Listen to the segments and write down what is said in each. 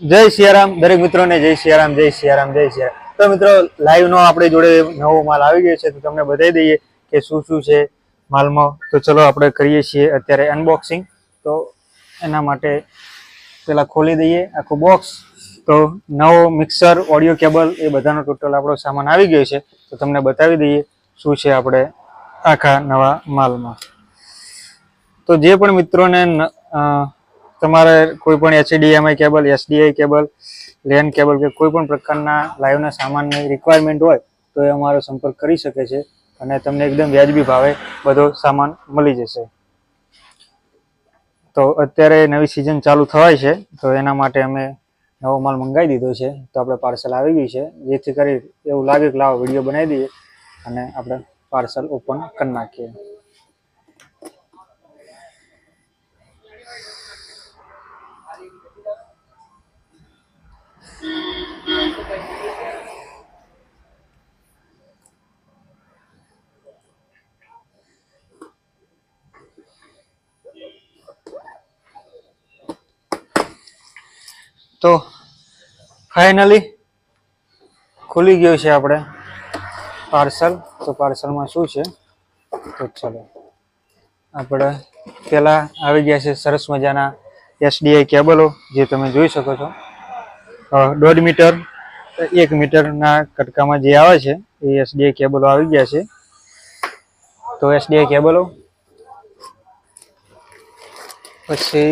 જય સિયારામ. દરેક મિત્રોને જય સિયારામ જય સિયારામ જય સિયારામ. તો મિત્રો લાઈવ નો આપણી જોડે નવો માલ આવી ગયો છે, તો તમને બતાવી દઈએ કે શું શું છે માલમાં. તો ચલો આપણે કરીએ છીએ અત્યારે અનબોક્સિંગ તો એના માટે પેલા ખોલી દઈએ આખું બોક્સ તો નવો મિક્સર ઓડિયો કેબલ એ બધાનો ટોટલ આપણો સામાન આવી ગયો છે. તો તમને બતાવી દઈએ શું છે આપણે આખા નવા માલમાં. તો જે પણ મિત્રોને તમારે કોઈ પણ HDMI cable SDI cable LAN cable કે કોઈ પણ પ્રકારના લાઈવના સામાનની રિક્વાયરમેન્ટ હોય, તો એ અમારો સંપર્ક કરી શકે છે અને તમને એકદમ વ્યાજબી ભાવે બધો સામાન મળી જશે. તો અત્યારે નવી સિઝન ચાલુ થવાય છે, તો એના માટે અમે નવો માલ મંગાવી દીધો છે, તો આપણે પાર્સલ આવી ગયું છે, જેથી કરી એવું લાગે કે લાવો વીડિયો બનાવી દઈએ અને આપણે પાર્સલ ઓપન કરી નાખીએ. તો ફાઇનલી ખુલી ગયું છે આપણે પાર્સલ તો પાર્સલમાં શું છે? તો ચલો, આપણે પહેલાં આવી ગયા છે સરસ મજાના એસડીઆઈ કેબલો, જે તમે જોઈ શકો છો. દોઢ મીટર, એક મીટરના કટકામાં જે આવે છે, એ એસડીઆઈ કેબલો આવી ગયા છે. તો એસડીઆઈ કેબલો, પછી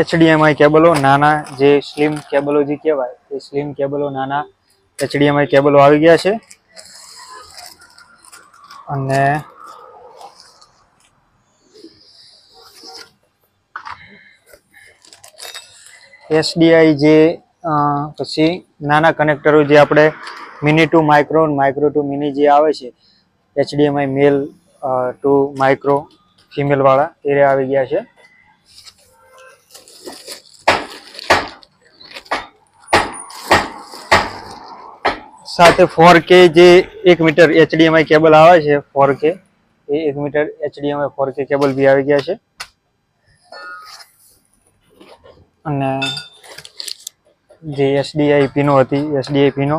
એચડીએમઆઈ કેબલો, નાના જે સ્લિમ કેબલો જે કહેવાય, એ સ્લિમ કેબલો, નાના એચડીએમઆઈ કેબલો આવી ગયા છે. અને એસડીઆઈ જે પછી નાના કનેક્ટરો જે આપણે mini to micro micro to mini જે આવે છે, HDMI male to micro female વાળા, એ આવી ગયા છે. સાથે ફોર કે જે એક મીટર એચડીએમઆઈ કેબલ આવે છે ફોર કે એ એક metre HDMI four K cable બી આવી ગયા છે. અને જે એસડીઆઈ પીનો હતી એસડીઆઈ પીનો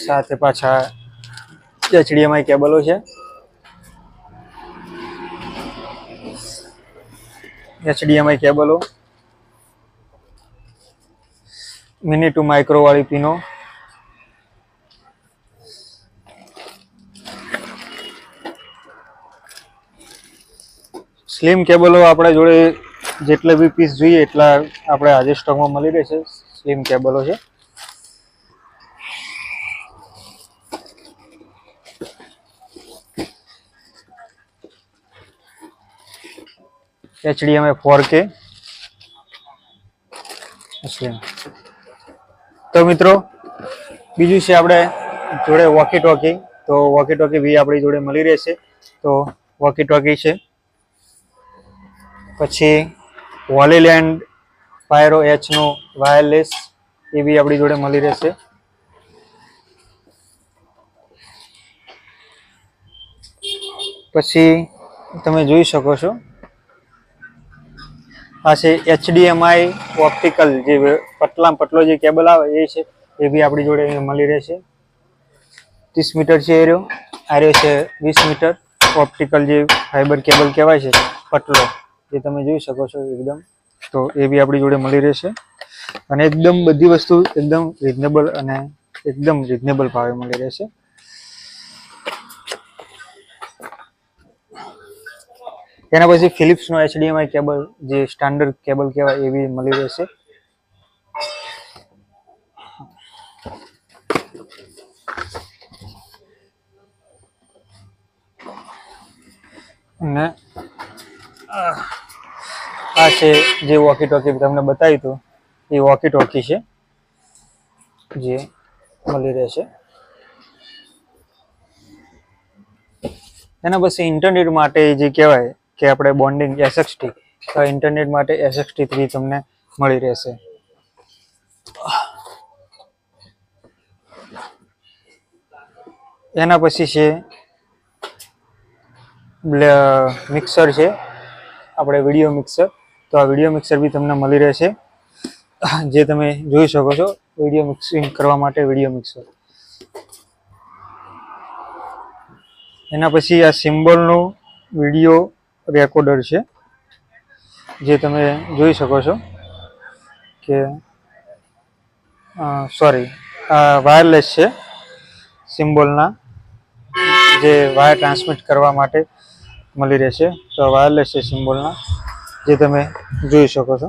સાથે પાછા એચડીએમઆઈ કેબલો છે. એચડીએમઆઈ કેબલો મિની ટુ માઇક્રો વાળી પીનો સ્લિમ કેબલો આપણે જોડે જેટલા બી પીસ જોઈએ એટલા આપણે આજે સ્ટોકમાં મળી રહેશે. સ્લિમ કેબલો છે. એચડીએમઆઈ ફોર કે સ્લિમ તો મિત્રો, બીજું છે આપણે જોડે વોકી ટોકી તો વોકી ટોકી બી આપણી જોડે મળી રહેશે. તો વોકી ટોકી છે. પછી વોલીલેન્ડ પાયરો એચનું વાયરલેસ એ બી આપણી જોડે મળી રહેશે. પછી તમે જોઈ શકો છો આ એચડીએમઆઈ ઓપ્ટિકલ જે પતલા પતલો જે કેબલ આવે એ છે, એ બી આપણી જોડે અહીંયા મળી રહેશે. ત્રીસ મીટર છે એ રહ્યો. આ રહ્યો છે વીસ મીટર ઓપ્ટિકલ જે ફાઈબર કેબલ કહેવાય છે પતલો જે તમે જોઈ શકો છો એકદમ. તો એ બી આપણી જોડે મળી રહેશે. અને એકદમ બધી વસ્તુ એકદમ રિઝનેબલ અને એકદમ રિઝનેબલ ભાવે મળી રહેશે. એના પછી ફિલિપ્સનો એચડીએમઆઈ કેબલ, જે સ્ટાન્ડર્ડ કેબલ કહેવાય એવી મળી રહેશે. અને આ છે જે વોકી ટોકી તમને બતાવ્યું હતું, એ વોકી ટોકી છે, જે મળી રહેશે. એના પછી ઇન્ટરનેટ માટે જે કહેવાય કે આપણે બોન્ડિંગ એસએક્સટી તો ઇન્ટરનેટ માટે એસએક્સટી થ્રી તમને મળી રહેશે. એના પછી છે મિક્સર છે. આપણે વીડિયો મિક્સર તો આ વીડિયો મિક્સર બી તમને મળી રહેશે. જે તમે જોઈ શકો છો વીડિયો મિક્સિંગ કરવા માટે વીડિયો મિક્સર એના પછી આ સિમ્બોલનું વીડિયો રેકોર્ડર છે, જે તમે જોઈ શકો છો કે સોરી વાયરલેસ છે સિમ્બોલના જે વાયર ટ્રાન્સમિટ કરવા માટે મળી રહેશે તો વાયરલેસ છે સિમ્બોલના જે તમે જોઈ શકો છો.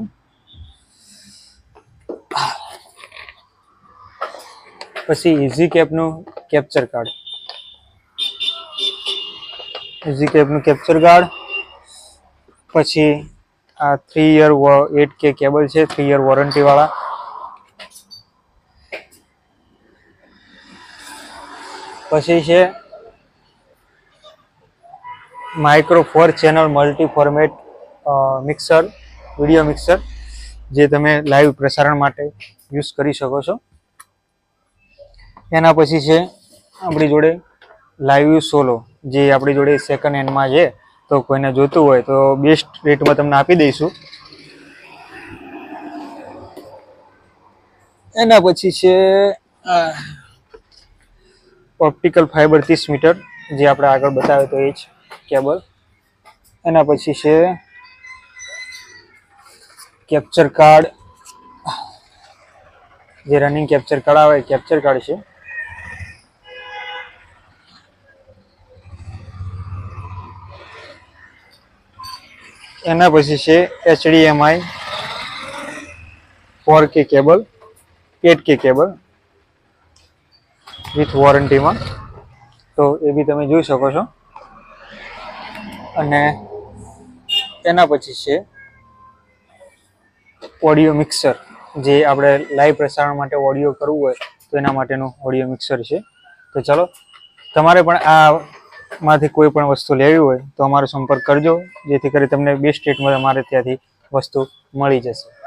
પછી ઇઝી કેપનું કેપ્ચર કાર્ડ ઇઝી કેપનું કેપ્ચર કાર્ડ પછી આ three year eight K cable છે થ્રી યર વોરંટી વાળા. પછી છે micro four channel multi format mixer video mixer જે તમે લાઈવ પ્રસારણ માટે યુઝ કરી શકો છો. એના પછી છે આપણી જોડે લાઈવ સોલો જે આપણી જોડે સેકન્ડ હેન્ડમાં છે. તો કોઈને જોતું હોય તો બેસ્ટ રેટમાં તમને આપી દઈશું. એના પછી છે ઓપ્ટિકલ ફાઈબર ત્રીસ મીટર, જે આપણે આગળ બતાવ્યો તો એ જ કેબલ એના પછી છે કેપ્ચર કાર્ડ જે રનિંગ કેપ્ચર કાર્ડ આવે કેપ્ચર કાર્ડ છે. એના પછી છે HDMI four K cable eight K cable with વોરંટીમાં તો એ બી તમે જોઈ શકો છો. અને એના પછી છે ઓડિયો મિક્સર જે આપણે લાઈવ પ્રસારણ માટે ઓડિયો કરવું હોય તો એના માટેનું ઓડિયો મિક્સર છે. તો ચલો, તમારે પણ આ માંથી કોઈ પણ વસ્તુ લેવી હોય તો અમારો સંપર્ક કરજો, જેથી કરી તમને બેસ્ટ રેટમાં અમારે ત્યાંથી વસ્તુ મળી જશે.